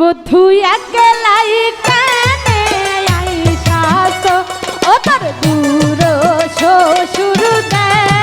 বধু একলাই কানে আই শাস ও তার দূর শ্বশুর দেয়।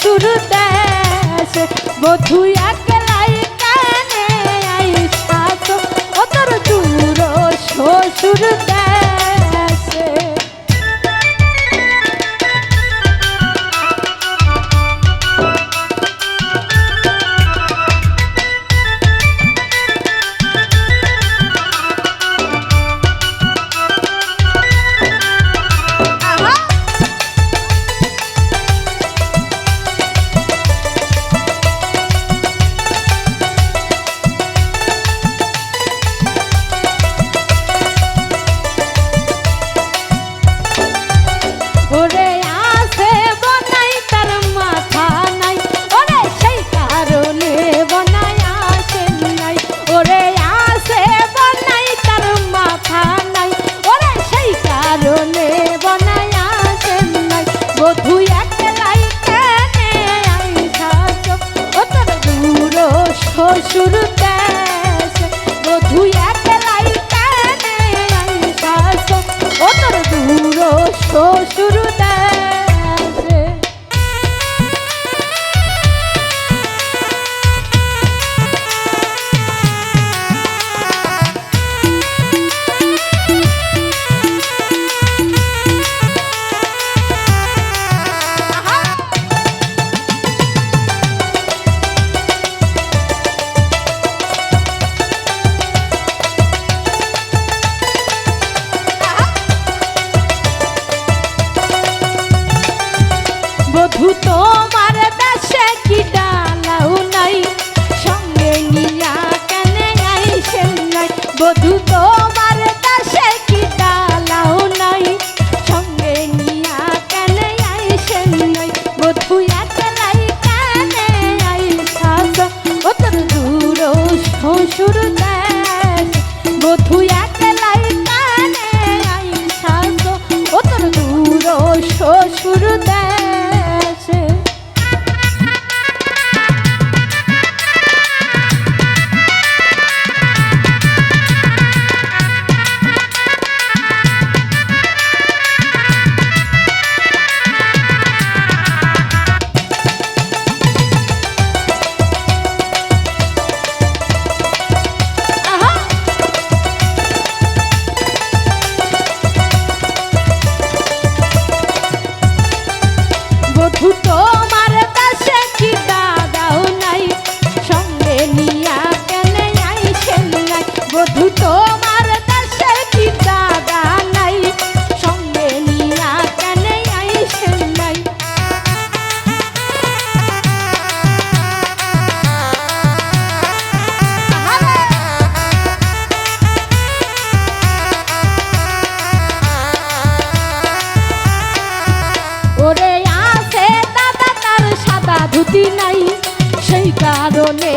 চতুর দেশ বধুয়া গেলাই কানে আইসা তো তোর চুর শ্বশুর শ্বশুর বধু একলাই কেন ও তোর দূর শ্বশুর মধুক শান্তি নাই সেই কারণে